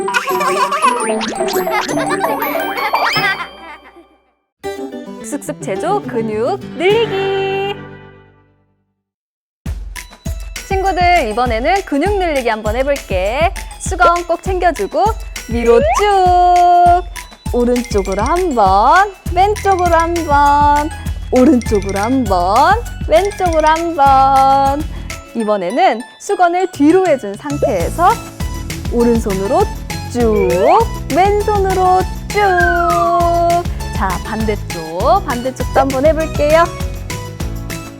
쓱쓱 제조 근육 늘리기. 친구들 이번에는 근육 늘리기 한번 해볼게. 수건 꼭 챙겨주고 위로 쭉 오른쪽으로 한번 왼쪽으로 한번 오른쪽으로 한번 왼쪽으로 한번 이번에는 수건을 뒤로 해준 상태에서 오른손으로 쭉 왼손으로 쭉 자, 반대쪽, 반대쪽도 한번 해볼게요.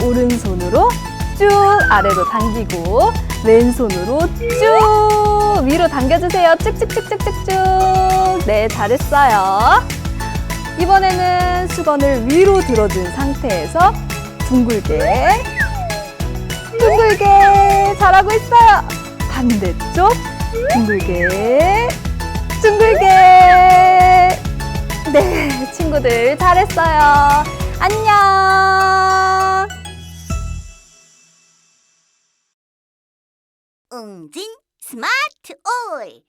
오른손으로 쭉 아래로 당기고, 왼손으로 쭉 위로 당겨주세요. 쭉쭉쭉쭉쭉쭉. 네, 잘했어요. 이번에는 수건을 위로 들어준 상태에서 둥글게, 둥글게 잘하고 있어요. 반대쪽, 둥글게, 둥글게. 네, 친구들 잘했어요. 안녕. 웅진 스마트 올